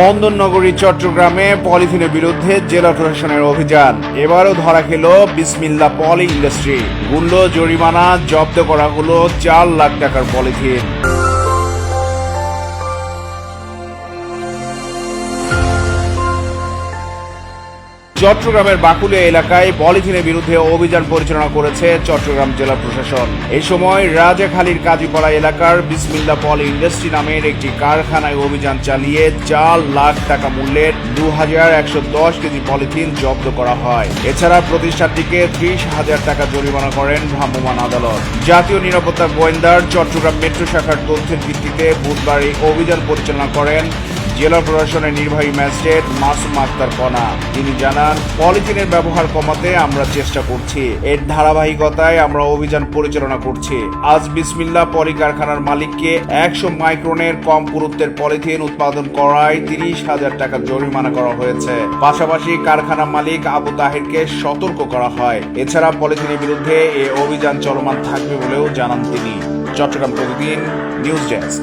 বন্দরনগরী, চট্টগ্রামে পলিথিনের বিরুদ্ধে জেলা প্রশাসনের অভিযান। এবারও ধরা খেল বিসমিল্লা পলি ইন্ডাস্ট্রি। মূল্য জরিমানা, জব্দ করা হলো চার লাখ টাকার পলিথিন। চট্টগ্রামের বাকুলিয়া এলাকায় পলিথিনের বিরুদ্ধে অভিযান পরিচালনা করেছে চট্টগ্রাম জেলা প্রশাসন। এই সময় রাজাখালীর কাজীপাড়া এলাকার বিসমিল্লা পলি ইন্ডাস্ট্রি নামের একটি কারখানায় অভিযান চালিয়ে চার লাখ টাকা মূল্যের দু হাজার একশো দশ কেজি পলিথিন জব্দ করা হয়। এছাড়া প্রতিষ্ঠানটিকে ত্রিশ হাজার টাকা জরিমানা করেন ভ্রাম্যমাণ আদালত। জাতীয় নিরাপত্তা গোয়েন্দার চট্টগ্রাম মেট্রো শাখার তথ্যের ভিত্তিতে বুধবার এই অভিযান পরিচালনা করেন জেলা প্রশাসনের নির্বাহী ম্যাজিস্ট্রেট মাসুম আক্তার কণা। তিনি জানান, পলিথিনের ব্যবহার কমাতে আমরা চেষ্টা করছি। এর ধারাবাহিকতায় আমরা অভিযান পরিচালনা করছি। আজ বিসমিল্লা পলি কারখানার মালিককে একশো মাইক্রনের কম পুরুত্বের পলিথিন উৎপাদন করায় তিরিশ হাজার টাকা জরিমানা করা হয়েছে। পাশাপাশি কারখানা মালিক আবু তাহেরকে সতর্ক করা হয়। এছাড়া পলিথিনের বিরুদ্ধে এ অভিযান চলমান থাকবে বলেও জানান তিনি। চট্টগ্রাম প্রতিদিন নিউজ ডেস্ক।